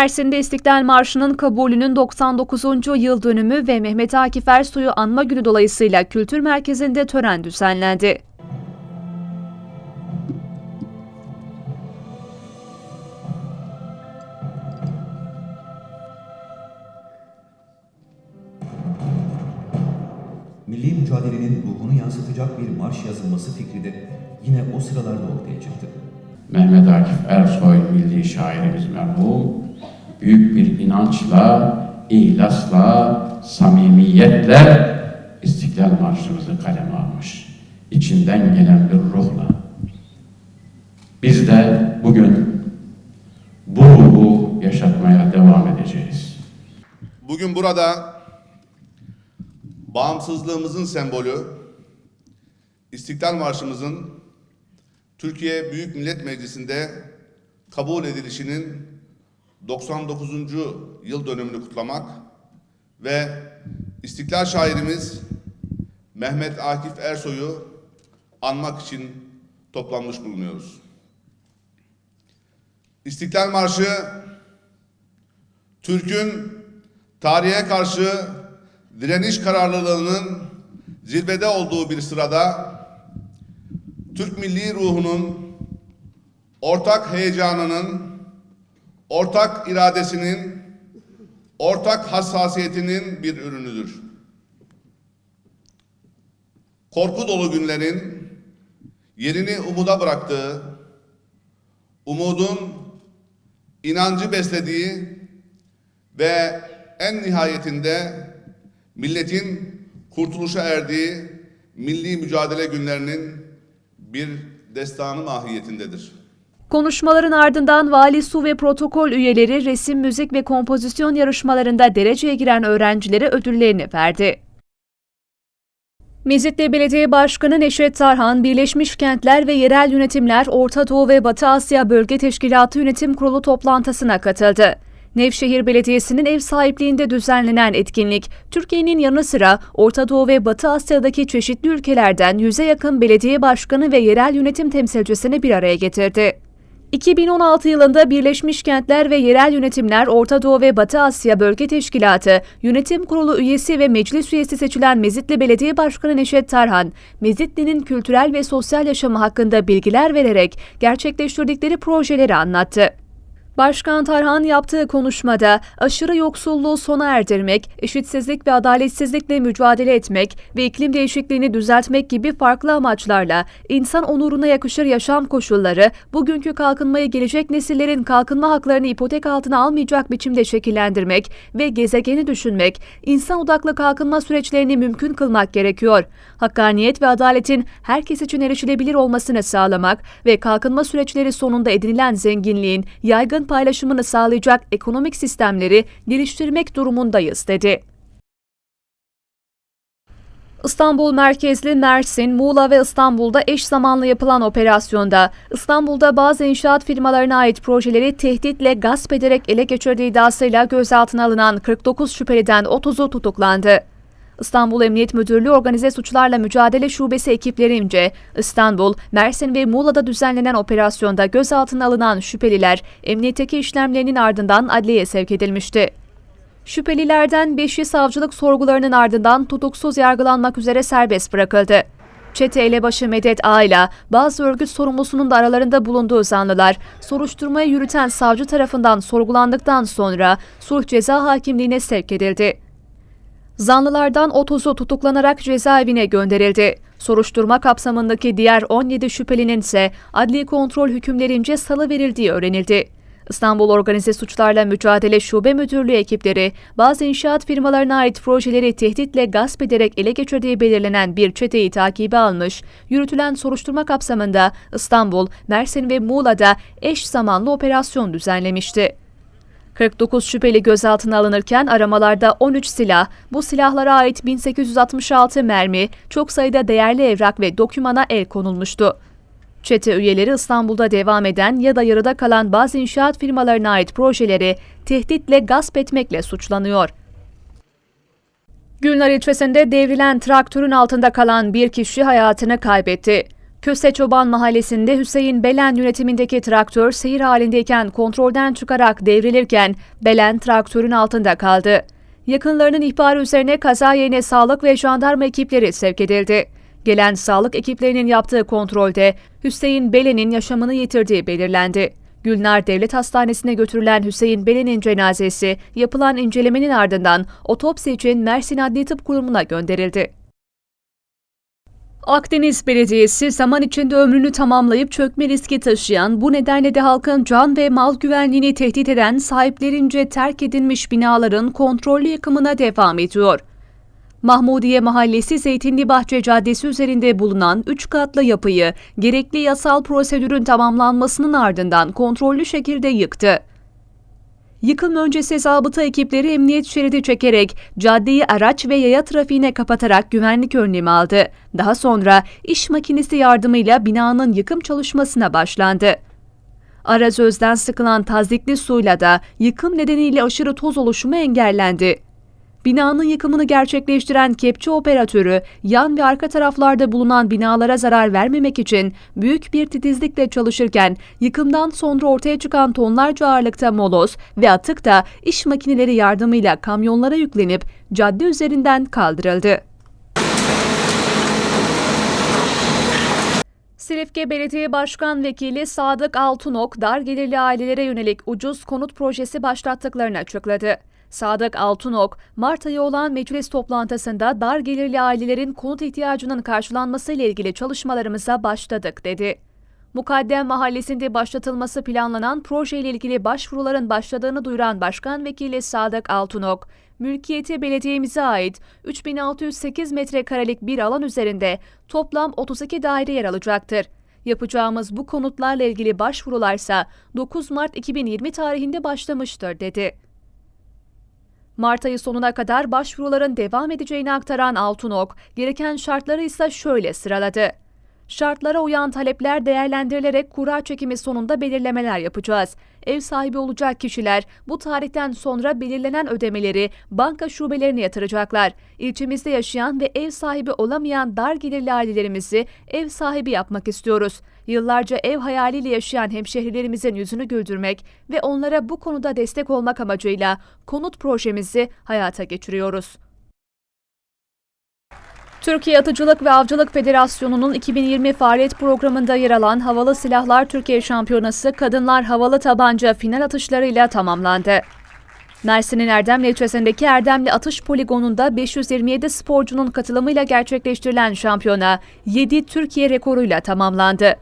Mersin'de İstiklal Marşı'nın kabulünün 99. yıl dönümü ve Mehmet Akif Ersoy'u anma günü dolayısıyla Kültür Merkezi'nde tören düzenlendi. Milli mücadelenin ruhunu yansıtacak bir marş yazılması fikri de yine o sıralarda ortaya çıktı. Mehmet Akif Ersoy milli şairimiz merhum büyük bir inançla, ihlasla, samimiyetle İstiklal Marşımızı kaleme almış. İçinden gelen bir ruhla. Biz de bugün bu ruhu yaşatmaya devam edeceğiz. Bugün burada bağımsızlığımızın sembolü İstiklal Marşımızın Türkiye Büyük Millet Meclisi'nde kabul edilişinin 99. yıl dönümünü kutlamak ve İstiklal şairimiz Mehmet Akif Ersoy'u anmak için toplanmış bulunuyoruz. İstiklal Marşı Türk'ün tarihe karşı direniş kararlılığının zirvede olduğu bir sırada Türk milli ruhunun ortak heyecanının, ortak iradesinin, ortak hassasiyetinin bir ürünüdür. Korku dolu günlerin yerini umuda bıraktığı, umudun inancı beslediği ve en nihayetinde milletin kurtuluşa erdiği milli mücadele günlerinin bir destanı mahiyetindedir. Konuşmaların ardından vali su ve protokol üyeleri resim, müzik ve kompozisyon yarışmalarında dereceye giren öğrencilere ödüllerini verdi. Mezitli Belediye Başkanı Neşet Tarhan, Birleşmiş Kentler ve Yerel Yönetimler Orta Doğu ve Batı Asya Bölge Teşkilatı Yönetim Kurulu toplantısına katıldı. Nevşehir Belediyesi'nin ev sahipliğinde düzenlenen etkinlik, Türkiye'nin yanı sıra Orta Doğu ve Batı Asya'daki çeşitli ülkelerden yüze yakın belediye başkanı ve yerel yönetim temsilcisini bir araya getirdi. 2016 yılında Birleşmiş Kentler ve Yerel Yönetimler Orta Doğu ve Batı Asya Bölge Teşkilatı Yönetim Kurulu üyesi ve meclis üyesi seçilen Mezitli Belediye Başkanı Neşet Tarhan, Mezitli'nin kültürel ve sosyal yaşamı hakkında bilgiler vererek gerçekleştirdikleri projeleri anlattı. Başkan Tarhan yaptığı konuşmada aşırı yoksulluğu sona erdirmek, eşitsizlik ve adaletsizlikle mücadele etmek ve iklim değişikliğini düzeltmek gibi farklı amaçlarla insan onuruna yakışır yaşam koşulları, bugünkü kalkınmayı gelecek nesillerin kalkınma haklarını ipotek altına almayacak biçimde şekillendirmek ve gezegeni düşünmek, insan odaklı kalkınma süreçlerini mümkün kılmak gerekiyor. Hakkaniyet ve adaletin herkes için erişilebilir olmasını sağlamak ve kalkınma süreçleri sonunda edinilen zenginliğin yaygın paylaşımını sağlayacak ekonomik sistemleri geliştirmek durumundayız dedi. İstanbul merkezli Mersin, Muğla ve İstanbul'da eş zamanlı yapılan operasyonda İstanbul'da bazı inşaat firmalarına ait projeleri tehditle gasp ederek ele geçirdiği iddiasıyla gözaltına alınan 49 şüpheliden 30'u tutuklandı. İstanbul Emniyet Müdürlüğü Organize Suçlarla Mücadele Şubesi ekiplerince İstanbul, Mersin ve Muğla'da düzenlenen operasyonda gözaltına alınan şüpheliler emniyetteki işlemlerinin ardından adliyeye sevk edilmişti. Şüphelilerden 5'i savcılık sorgularının ardından tutuksuz yargılanmak üzere serbest bırakıldı. Çete elebaşı Medet A bazı örgüt sorumlusunun da aralarında bulunduğu zanlılar, soruşturmayı yürüten savcı tarafından sorgulandıktan sonra sulh ceza hakimliğine sevk edildi. Zanlılardan 30'u tutuklanarak cezaevine gönderildi. Soruşturma kapsamındaki diğer 17 şüphelinin ise adli kontrol hükümlerince salı verildiği öğrenildi. İstanbul Organize Suçlarla Mücadele Şube Müdürlüğü ekipleri bazı inşaat firmalarına ait projeleri tehditle gasp ederek ele geçirdiği belirlenen bir çeteyi takibe almış, yürütülen soruşturma kapsamında İstanbul, Mersin ve Muğla'da eş zamanlı operasyon düzenlemişti. 49 şüpheli gözaltına alınırken aramalarda 13 silah, bu silahlara ait 1866 mermi, çok sayıda değerli evrak ve dokümana el konulmuştu. Çete üyeleri İstanbul'da devam eden ya da yarıda kalan bazı inşaat firmalarına ait projeleri tehditle gasp etmekle suçlanıyor. Gülnar ilçesinde devrilen traktörün altında kalan bir kişi hayatını kaybetti. Köse Çoban Mahallesi'nde Hüseyin Belen yönetimindeki traktör seyir halindeyken kontrolden çıkarak devrilirken Belen traktörün altında kaldı. Yakınlarının ihbarı üzerine kaza yerine sağlık ve jandarma ekipleri sevk edildi. Gelen sağlık ekiplerinin yaptığı kontrolde Hüseyin Belen'in yaşamını yitirdiği belirlendi. Gülnar Devlet Hastanesi'ne götürülen Hüseyin Belen'in cenazesi yapılan incelemenin ardından otopsi için Mersin Adli Tıp Kurumu'na gönderildi. Akdeniz Belediyesi zaman içinde ömrünü tamamlayıp çökme riski taşıyan, bu nedenle de halkın can ve mal güvenliğini tehdit eden sahiplerince terk edilmiş binaların kontrollü yıkımına devam ediyor. Mahmudiye Mahallesi Zeytinli Bahçe Caddesi üzerinde bulunan 3 katlı yapıyı gerekli yasal prosedürün tamamlanmasının ardından kontrollü şekilde yıktı. Yıkım öncesi zabıta ekipleri emniyet şeridi çekerek caddeyi araç ve yaya trafiğine kapatarak güvenlik önlemi aldı. Daha sonra iş makinesi yardımıyla binanın yıkım çalışmasına başlandı. Arazözden sıkılan tazdikli suyla da yıkım nedeniyle aşırı toz oluşumu engellendi. Binanın yıkımını gerçekleştiren kepçe operatörü yan ve arka taraflarda bulunan binalara zarar vermemek için büyük bir titizlikle çalışırken yıkımdan sonra ortaya çıkan tonlarca ağırlıkta moloz ve atık da iş makineleri yardımıyla kamyonlara yüklenip cadde üzerinden kaldırıldı. Silifke Belediye Başkan Vekili Sadık Altunok, dar gelirli ailelere yönelik ucuz konut projesi başlattıklarını açıkladı. Sadık Altunok, Mart ayı olan meclis toplantısında dar gelirli ailelerin konut ihtiyacının karşılanması ile ilgili çalışmalarımıza başladık dedi. Mukaddem Mahallesi'nde başlatılması planlanan projeyle ilgili başvuruların başladığını duyuran Başkan Vekili Sadık Altunok, mülkiyeti belediyemize ait 3608 metrekarelik bir alan üzerinde toplam 32 daire yer alacaktır. Yapacağımız bu konutlarla ilgili başvurularsa 9 Mart 2020 tarihinde başlamıştır dedi. Mart ayı sonuna kadar başvuruların devam edeceğini aktaran Altunok, gereken şartları ise şöyle sıraladı. Şartlara uyan talepler değerlendirilerek kura çekimi sonunda belirlemeler yapacağız. Ev sahibi olacak kişiler bu tarihten sonra belirlenen ödemeleri banka şubelerine yatıracaklar. İlçemizde yaşayan ve ev sahibi olamayan dar gelirli ailelerimizi ev sahibi yapmak istiyoruz. Yıllarca ev hayaliyle yaşayan hemşehrilerimizin yüzünü güldürmek ve onlara bu konuda destek olmak amacıyla konut projemizi hayata geçiriyoruz. Türkiye Atıcılık ve Avcılık Federasyonu'nun 2020 faaliyet programında yer alan Havalı Silahlar Türkiye Şampiyonası Kadınlar Havalı Tabanca final atışlarıyla tamamlandı. Mersin'in Erdemli ilçesindeki Erdemli Atış Poligonu'nda 527 sporcunun katılımıyla gerçekleştirilen şampiyona 7 Türkiye rekoruyla tamamlandı.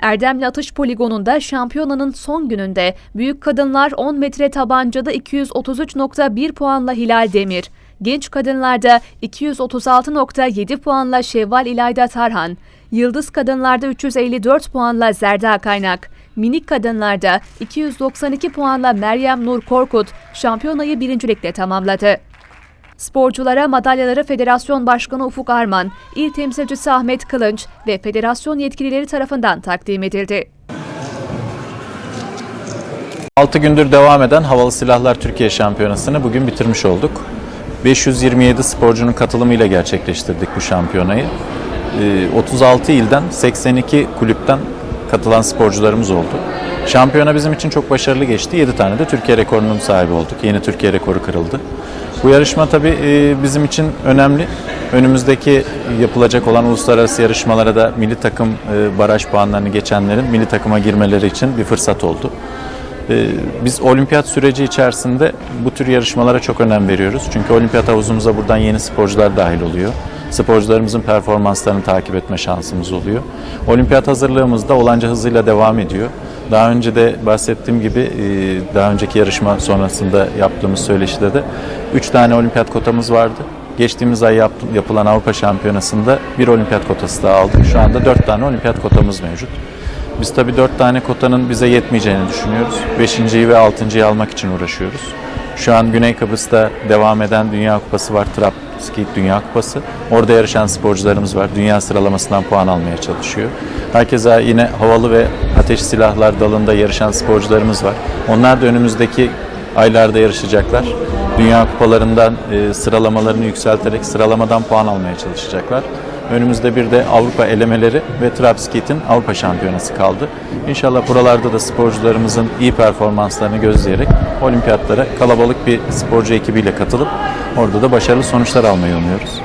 Erdemli Atış Poligonu'nda şampiyonanın son gününde büyük kadınlar 10 metre tabancada 233.1 puanla Hilal Demir, genç kadınlarda 236.7 puanla Şevval İlayda Tarhan, yıldız kadınlarda 354 puanla Zerda Kaynak, minik kadınlarda 292 puanla Meryem Nur Korkut şampiyonayı birincilikle tamamladı. Sporculara madalyaları Federasyon Başkanı Ufuk Arman, il temsilcisi Ahmet Kılınç ve federasyon yetkilileri tarafından takdim edildi. 6 gündür devam eden Havalı Silahlar Türkiye Şampiyonası'nı bugün bitirmiş olduk. 527 sporcunun katılımıyla gerçekleştirdik bu şampiyonayı. Ee, 36 ilden 82 kulüpten katılan sporcularımız oldu. Şampiyona bizim için çok başarılı geçti. 7 tane de Türkiye rekorunun sahibi olduk. Yeni Türkiye rekoru kırıldı. Bu yarışma tabii e, bizim için önemli. Önümüzdeki yapılacak olan uluslararası yarışmalara da milli takım e, baraj puanlarını geçenlerin milli takıma girmeleri için bir fırsat oldu. Ee, Biz olimpiyat süreci içerisinde bu tür yarışmalara çok önem veriyoruz. Çünkü olimpiyat havuzumuza buradan yeni sporcular dahil oluyor. Sporcularımızın performanslarını takip etme şansımız oluyor. Olimpiyat hazırlığımız da olanca hızıyla devam ediyor. Daha önce de bahsettiğim gibi e, daha önceki yarışma sonrasında yaptığımız söyleşide de 3 tane olimpiyat kotamız vardı. Geçtiğimiz ay yap- yapılan Avrupa Şampiyonası'nda bir olimpiyat kotası daha aldık. Şu anda 4 tane olimpiyat kotamız mevcut. Biz tabii dört tane kotanın bize yetmeyeceğini düşünüyoruz. Beşinciyi ve altıncıyı almak için uğraşıyoruz. Şu an Güney Kıbrıs'ta devam eden Dünya Kupası var. Ski Dünya Kupası. Orada yarışan sporcularımız var. Dünya sıralamasından puan almaya çalışıyor. Herkese yine havalı ve ateş silahlar dalında yarışan sporcularımız var. Onlar da önümüzdeki aylarda yarışacaklar. Dünya kupalarından e, sıralamalarını yükselterek sıralamadan puan almaya çalışacaklar. Önümüzde bir de Avrupa elemeleri ve Trapskit'in Avrupa Şampiyonası kaldı. İnşallah buralarda da sporcularımızın iyi performanslarını gözleyerek olimpiyatlara kalabalık bir sporcu ekibiyle katılıp orada da başarılı sonuçlar almayı umuyoruz.